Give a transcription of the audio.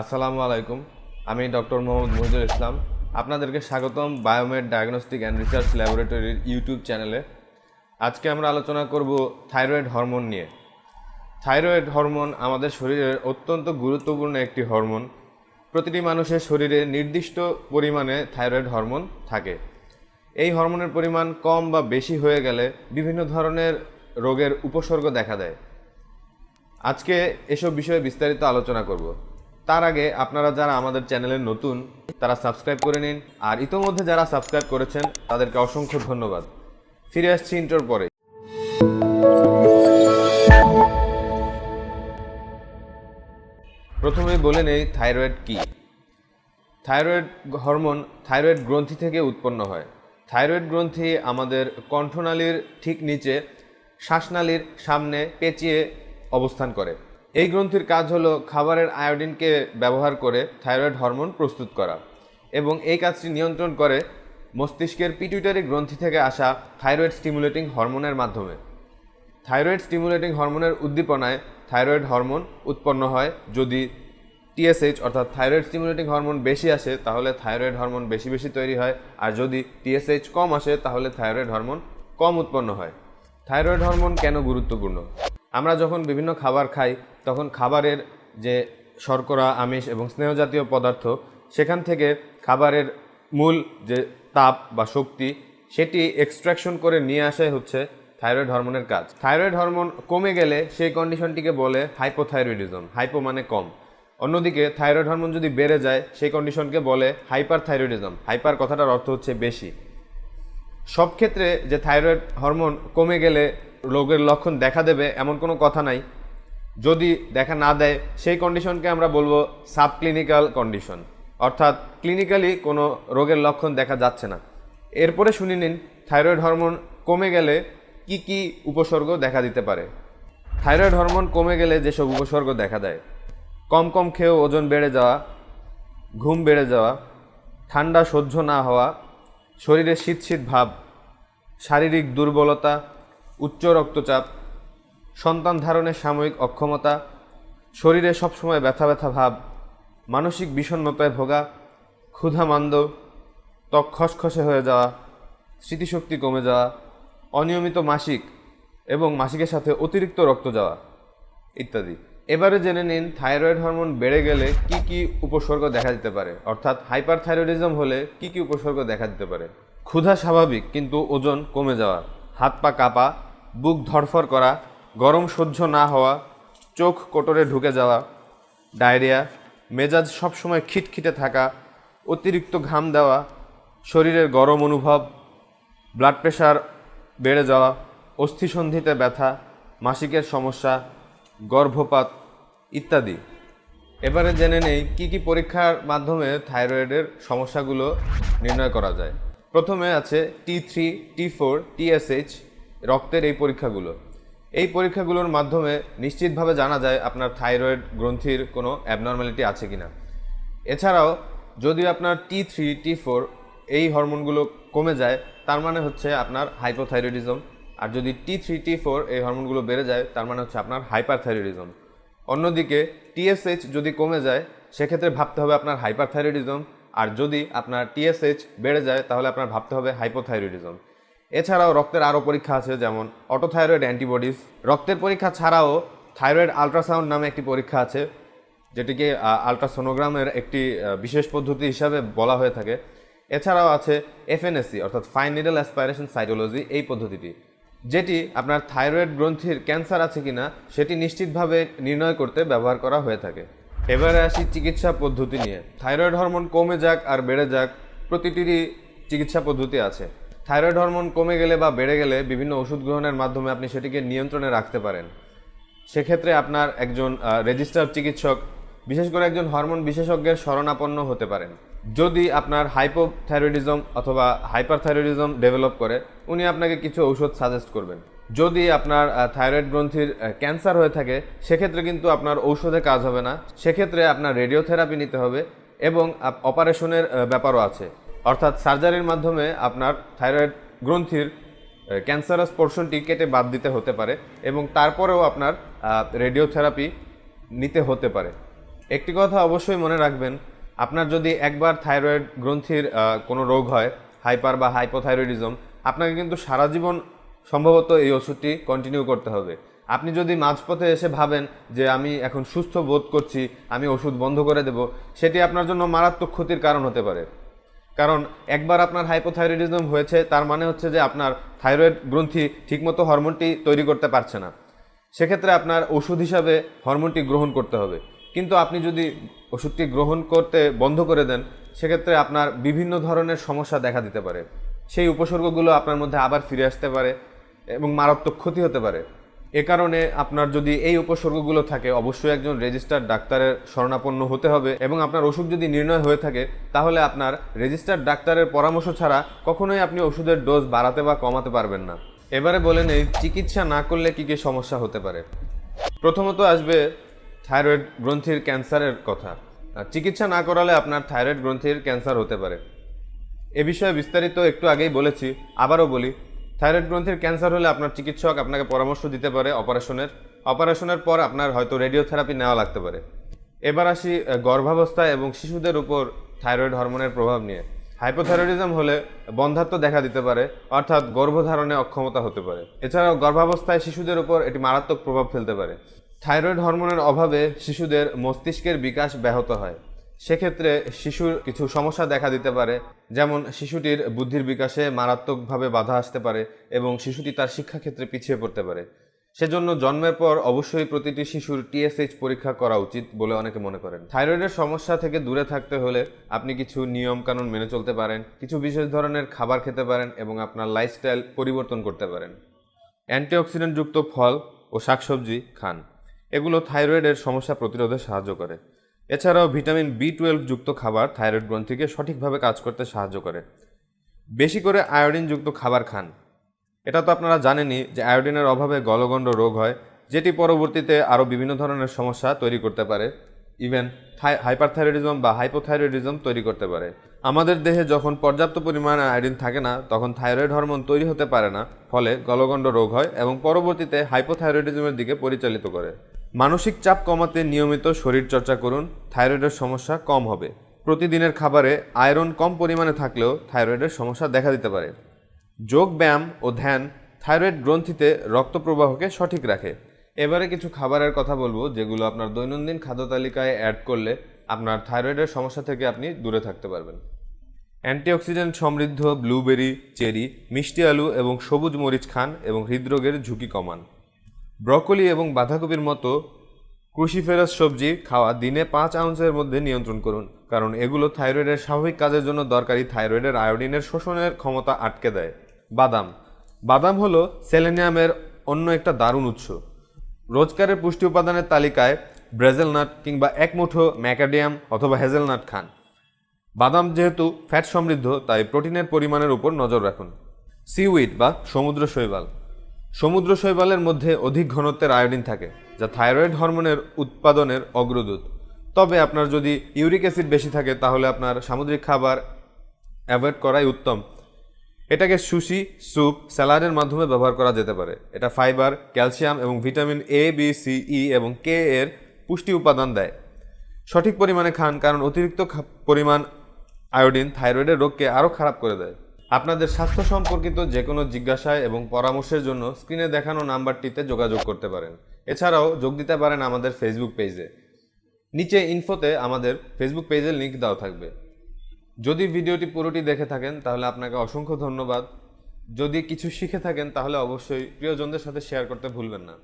আসসালামু আলাইকুম, আমি ডক্টর মোহাম্মদ মহিদুল ইসলাম। আপনাদেরকে স্বাগতম বায়োমেড ডায়াগনস্টিক অ্যান্ড রিসার্চ ল্যাবরেটরির ইউটিউব চ্যানেলে। আজকে আমরা আলোচনা করব থাইরয়েড হরমোন নিয়ে। থাইরয়েড হরমোন আমাদের শরীরের অত্যন্ত গুরুত্বপূর্ণ একটি হরমোন। প্রতিটি মানুষের শরীরে নির্দিষ্ট পরিমাণে থাইরয়েড হরমোন থাকে। এই হরমোনের পরিমাণ কম বা বেশি হয়ে গেলে বিভিন্ন ধরনের রোগের উপসর্গ দেখা দেয়। আজকে এসব বিষয়ে বিস্তারিত আলোচনা করব। তার আগে আপনারা যারা আমাদের চ্যানেলে নতুন, তারা সাবস্ক্রাইব করে নিন। আর ইতোমধ্যে যারা সাবস্ক্রাইব করেছেন, তাদেরকে অসংখ্য ধন্যবাদ। ফিরে আসছি ইন্টার পরে। প্রথমেই বলে নেই থাইরয়েড কি। থাইরয়েড হরমোন থাইরয়েড গ্রন্থি থেকে উৎপন্ন হয়। থাইরয়েড গ্রন্থি আমাদের কণ্ঠনালীর ঠিক নিচে শ্বাসনালীর সামনে পেঁচিয়ে অবস্থান করে। এই গ্রন্থির কাজ হলো খাবারের আয়োডিনকে ব্যবহার করে থাইরয়েড হরমোন প্রস্তুত করা এবং এই কাজটি নিয়ন্ত্রণ করে মস্তিষ্কের পিটুইটারি গ্রন্থি থেকে আসা থাইরয়েড স্টিমুলেটিং হরমোনের মাধ্যমে। থাইরয়েড স্টিমুলেটিং হরমোনের উদ্দীপনায় থাইরয়েড হরমোন উৎপন্ন হয়। যদি টিএসএইচ অর্থাৎ থাইরয়েড স্টিমুলেটিং হরমোন বেশি আসে, তাহলে থাইরয়েড হরমোন বেশি বেশি তৈরি হয়। আর যদি টিএসএইচ কম আসে, তাহলে থাইরয়েড হরমোন কম উৎপন্ন হয়। থাইরয়েড হরমোন কেন গুরুত্বপূর্ণ? আমরা যখন বিভিন্ন খাবার খাই তখন খাবারের যে শর্করা, আমিষ এবং স্নেহজাতীয় পদার্থ, সেখান থেকে খাবারের মূল যে তাপ বা শক্তি, সেটি এক্সট্রাকশন করে নিয়ে আসাই হচ্ছে থাইরয়েড হরমোনের কাজ। থাইরয়েড হরমোন কমে গেলে সেই কন্ডিশনটিকে বলে হাইপোথাইরয়েডিজম হাইপো মানে কম। অন্যদিকে থাইরয়েড হরমোন যদি বেড়ে যায়, সেই কন্ডিশনকে বলে হাইপার থাইরয়েডিজম হাইপার কথাটার অর্থ হচ্ছে বেশি। সব ক্ষেত্রে যে থাইরয়েড হরমোন কমে গেলে রোগের লক্ষণ দেখা দেবে এমন কোনো কথা নাই। যদি দেখা না দেয়, সেই কন্ডিশনকে আমরা বলব সাবক্লিনিক্যাল কন্ডিশন অর্থাৎ ক্লিনিক্যালি কোনো রোগের লক্ষণ দেখা যাচ্ছে না। এরপরে শুনে নিন থাইরয়েড হরমোন কমে গেলে কি কি উপসর্গ দেখা দিতে পারে। থাইরয়েড হরমোন কমে গেলে যেসব উপসর্গ দেখা দেয়। কম কম খেয়েও ওজন বেড়ে যাওয়া, ঘুম বেড়ে যাওয়া, ঠান্ডা সহ্য না হওয়া, শরীরে শীত শীত ভাব, শারীরিক দুর্বলতা, উচ্চ রক্তচাপ সন্তান ধারণের সাময়িক অক্ষমতা, শরীরে সবসময় ব্যথা ব্যথা ভাব, মানসিক বিষণ্ণতায় ভোগা, ক্ষুধা মান্দ, ত্বক খসখসে হয়ে যাওয়া, স্মৃতিশক্তি কমে যাওয়া, অনিয়মিত মাসিক এবং মাসিকের সাথে অতিরিক্ত রক্ত যাওয়া ইত্যাদি। এবারে জেনে নিন, থাইরয়েড হরমোন বেড়ে গেলে কি কি উপসর্গ দেখা দিতে পারে? অর্থাৎ হাইপার থাইরয়েডিজম হলে কি কি উপসর্গ দেখা দিতে পারে? ক্ষুধা স্বাভাবিক, কিন্তু ওজন কমে যাওয়া, হাত পা কাঁপা, বুক ধরফর করা গরম সহ্য না হওয়া, চোখ কোটরে ঢুকে যাওয়া, ডায়রিয়া, মেজাজ সবসময় খিটখিটে থাকা, অতিরিক্ত ঘাম দেওয়া, শরীরের গরম অনুভব ব্লাড প্রেশার বেড়ে যাওয়া, অস্থিসন্ধিতে ব্যথা, মাসিকের সমস্যা, গর্ভপাত ইত্যাদি। এবারে জেনে নেই কি কি পরীক্ষার মাধ্যমে থাইরয়েডের সমস্যাগুলো নির্ণয় করা যায়। প্রথমে আছে T three T four TSH রক্তের এই পরীক্ষাগুলো। এই পরীক্ষাগুলোর মাধ্যমে নিশ্চিতভাবে জানা যায় আপনার থাইরয়েড গ্রন্থির কোনো অ্যাবনর্মালিটি আছে কিনা। এছাড়াও, যদি আপনার টি থ্রি টি ফোর এই হরমোনগুলো কমে যায়, তার মানে হচ্ছে আপনার হাইপোথাইরয়েডিজম আর যদি টি থ্রি টি ফোর এই হরমোনগুলো বেড়ে যায়, তার মানে হচ্ছে আপনার হাইপারথাইরয়েডিজম অন্যদিকে টিএসএইচ যদি কমে যায়, সেক্ষেত্রে ভাবতে হবে আপনার হাইপারথাইরয়েডিজম আর যদি আপনার টিএসএইচ বেড়ে যায়, তাহলে আপনার ভাবতে হবে হাইপোথাইরয়েডিজম এছাড়াও রক্তের আরও পরীক্ষা আছে, যেমন অটোথাইরয়েড অ্যান্টিবডিজ রক্তের পরীক্ষা ছাড়াও থাইরয়েড আলট্রাসাউন্ড নামে একটি পরীক্ষা আছে, যেটিকে আলট্রাসোনোগ্রামের একটি বিশেষ পদ্ধতি হিসাবে বলা হয়ে থাকে। এছাড়াও আছে এফএনএসসি অর্থাৎ ফাইন নিডল অ্যাসপাইরেশন সাইটোলজি এই পদ্ধতিটি, যেটি আপনার থাইরয়েড গ্রন্থির ক্যান্সার আছে কিনা, সেটি নিশ্চিতভাবে নির্ণয় করতে ব্যবহার করা হয়ে থাকে। এবারে আসি চিকিৎসা পদ্ধতি নিয়ে। থাইরয়েড হরমোন কমে যাক আর বেড়ে যাক, প্রতিটিরই চিকিৎসা পদ্ধতি আছে। থাইরয়েড হরমোন কমে গেলে বা বেড়ে গেলে বিভিন্ন ওষুধ গ্রহণের মাধ্যমে আপনি সেটিকে নিয়ন্ত্রণে রাখতে পারেন। সেক্ষেত্রে আপনার একজন রেজিস্টার্ড চিকিৎসক, বিশেষ করে একজন হরমোন বিশেষজ্ঞের শরণাপন্ন হতে পারেন। যদি আপনার হাইপোথাইরয়েডিজম অথবা হাইপারথাইরয়েডিজম ডেভেলপ করে, উনি আপনাকে কিছু ঔষধ সাজেস্ট করবেন। যদি আপনার থাইরয়েড গ্রন্থির ক্যান্সার হয়ে থাকে, সেক্ষেত্রে কিন্তু আপনার ঔষধে কাজ হবে না। সেক্ষেত্রে আপনার রেডিওথেরাপি নিতে হবে এবং অপারেশনের ব্যাপারও আছে। অর্থাৎ সার্জারির মাধ্যমে আপনার থাইরয়েড গ্রন্থির ক্যান্সারাস পোর্শনটি কেটে বাদ দিতে হতে পারে এবং তারপরেও আপনার রেডিওথেরাপি নিতে হতে পারে। একটি কথা অবশ্যই মনে রাখবেন, আপনার যদি একবার থাইরয়েড গ্রন্থির কোনো রোগ হয়, হাইপার বা হাইপোথাইরয়েডিজম, আপনাকে কিন্তু সারা জীবন সম্ভবত এই ওষুধটি কন্টিনিউ করতে হবে। আপনি যদি মাঝপথে এসে ভাবেন যে আমি এখন সুস্থ বোধ করছি, আমি ওষুধ বন্ধ করে দেব, সেটি আপনার জন্য মারাত্মক ক্ষতির কারণ হতে পারে। কারণ একবার আপনার হাইপোথাইরয়েডিজম হয়েছে, তার মানে হচ্ছে যে আপনার থাইরয়েড গ্রন্থি ঠিকমতো হরমোনটি তৈরি করতে পারছে না। সেক্ষেত্রে আপনার ওষুধ হিসাবে হরমোনটি গ্রহণ করতে হবে। কিন্তু আপনি যদি ওষুধটি গ্রহণ করতে বন্ধ করে দেন, সেক্ষেত্রে আপনার বিভিন্ন ধরনের সমস্যা দেখা দিতে পারে। সেই উপসর্গগুলো আপনার মধ্যে আবার ফিরে আসতে পারে এবং মারাত্মক ক্ষতি হতে পারে। এ কারণে আপনার যদি এই উপসর্গগুলো থাকে, অবশ্যই একজন রেজিস্টার্ড ডাক্তারের শরণাপন্ন হতে হবে এবং আপনার ওষুধ যদি নির্ণয় হয়ে থাকে, তাহলে আপনার রেজিস্টার্ড ডাক্তারের পরামর্শ ছাড়া কখনোই আপনি ওষুধের ডোজ বাড়াতে বা কমাতে পারবেন না। এবারে বলে নেই, চিকিৎসা না করলে কি কি সমস্যা হতে পারে। প্রথমত আসবে থাইরয়েড গ্রন্থির ক্যান্সারের কথা। চিকিৎসা না করালে আপনার থাইরয়েড গ্রন্থির ক্যান্সার হতে পারে। এ বিষয়ে বিস্তারিত একটু আগেই বলেছি, আবারও বলি থাইরয়েড গ্রন্থির ক্যান্সার হলে আপনার চিকিৎসক আপনাকে পরামর্শ দিতে পারে অপারেশনের। অপারেশনের পর আপনার হয়তো রেডিওথেরাপি নেওয়া লাগতে পারে। এবার আসি আহ, গর্ভাবস্থায় এবং শিশুদের উপর থাইরয়েড হরমোনের প্রভাব নিয়ে। হাইপোথাইরয়েডিজম হলে বন্ধাত্ব দেখা দিতে পারে অর্থাৎ গর্ভধারণে অক্ষমতা হতে পারে। এছাড়াও গর্ভাবস্থায় শিশুদের উপর এটি মারাত্মক প্রভাব ফেলতে পারে। থাইরয়েড হরমোনের অভাবে শিশুদের মস্তিষ্কের বিকাশ ব্যাহত হয়। সেক্ষেত্রে শিশুর কিছু সমস্যা দেখা দিতে পারে, যেমন শিশুটির বুদ্ধির বিকাশে মারাত্মকভাবে বাধা আসতে পারে এবং শিশুটি তার শিক্ষাক্ষেত্রে পিছিয়ে পড়তে পারে। সেজন্য জন্মের পর অবশ্যই প্রতিটি শিশুর টিএসএইচ পরীক্ষা করা উচিত বলে অনেকে মনে করেন। থাইরয়েডের সমস্যা থেকে দূরে থাকতে হলে আপনি কিছু নিয়ম কানুন মেনে চলতে পারেন, কিছু বিশেষ ধরনের খাবার খেতে পারেন এবং আপনার লাইফস্টাইল পরিবর্তন করতে পারেন। অ্যান্টিঅক্সিডেন্টযুক্ত ফল ও শাকসবজি খান। এগুলো থাইরয়েডের সমস্যা প্রতিরোধে সাহায্য করে। এছাড়াও ভিটামিন বি টুয়েলভ যুক্ত খাবার থাইরয়েড গ্রন্থিকে সঠিকভাবে কাজ করতে সাহায্য করে। বেশি করে আয়োডিনযুক্ত খাবার খান। এটা তো আপনারা জানেনই যে আয়োডিনের অভাবে গলগণ্ড রোগ হয়, যেটি পরবর্তীতে আরও বিভিন্ন ধরনের সমস্যা তৈরি করতে পারে। ইভেন হাইপারথাইরয়েডিজম বা হাইপোথাইরয়েডিজম তৈরি করতে পারে। আমাদের দেহে যখন পর্যাপ্ত পরিমাণে আয়োডিন থাকে না, তখন থাইরয়েড হরমোন তৈরি হতে পারে না, ফলে গলগণ্ড রোগ হয় এবং পরবর্তীতে হাইপোথাইরয়েডিজমের দিকে পরিচালিত করে। মানসিক চাপ কমাতে নিয়মিত শরীর চর্চা করুন, থাইরয়েডের সমস্যা কম হবে। প্রতিদিনের খাবারে আয়রন কম পরিমাণে থাকলেও থাইরয়েডের সমস্যা দেখা দিতে পারে। যোগ ব্যায়াম ও ধ্যান থাইরয়েড গ্রন্থিতে রক্ত প্রবাহকে সঠিক রাখে। এবারে কিছু খাবারের কথা বলব, যেগুলো আপনার দৈনন্দিন খাদ্য তালিকায় অ্যাড করলে আপনার থাইরয়েডের সমস্যা থেকে আপনি দূরে থাকতে পারবেন। অ্যান্টিঅক্সিডেন্ট সমৃদ্ধ ব্লুবেরি, চেরি, মিষ্টি আলু এবং সবুজ মরিচ খান এবং হৃদরোগের ঝুঁকি কমান। ব্রকোলি এবং বাঁধাকপির মতো ক্রুশিফেরাস সবজি খাওয়া দিনে পাঁচ আউন্সের মধ্যে নিয়ন্ত্রণ করুন, কারণ এগুলো থাইরয়েডের স্বাভাবিক কাজের জন্য দরকারি। থাইরয়েডের আয়োডিনের শোষণের ক্ষমতা আটকে দেয়। বাদাম। বাদাম হলো সেলেনিয়ামের অন্য একটা দারুণ উৎস। রোজকারের পুষ্টি উপাদানের তালিকায় ব্রেজেল নাট কিংবা এক মুঠো ম্যাকাডিয়াম অথবা হেজেলনাট খান। বাদাম যেহেতু ফ্যাট সমৃদ্ধ, তাই প্রোটিনের পরিমাণের উপর নজর রাখুন। সিউইড বা সমুদ্র শৈবাল। সমুদ্র শৈবালের মধ্যে অধিক ঘনত্বের আয়োডিন থাকে, যা থাইরয়েড হরমোনের উৎপাদনের অগ্রদূত। তবে আপনার যদি ইউরিক অ্যাসিড বেশি থাকে, তাহলে আপনার সামুদ্রিক খাবার অ্যাভয়েড করাই উত্তম। এটাকে সুশি, স্যুপ, স্যালাডের মাধ্যমে ব্যবহার করা যেতে পারে। এটা ফাইবার, ক্যালসিয়াম এবং vitamin A B C E এবং কে এর পুষ্টি উপাদান দেয়। সঠিক পরিমাণে খান, কারণ অতিরিক্ত পরিমাণ আয়োডিন থাইরয়েডের রোগকে আরও খারাপ করে দেয়। আপনাদের স্বাস্থ্য সম্পর্কিত যে কোনো জিজ্ঞাসায় এবং পরামর্শের জন্য স্ক্রিনে দেখানো নাম্বারটিতে যোগাযোগ করতে পারেন। এছাড়াও যোগ দিতে পারেন আমাদের ফেসবুক পেজে। নিচে ইনফোতে আমাদের ফেসবুক পেজের লিংক দেওয়া থাকবে। যদি ভিডিওটি পুরোটি দেখে থাকেন, তাহলে আপনাকে অসংখ্য ধন্যবাদ। যদি কিছু শিখে থাকেন, তাহলে অবশ্যই প্রিয়জনদের সাথে শেয়ার করতে ভুলবেন না।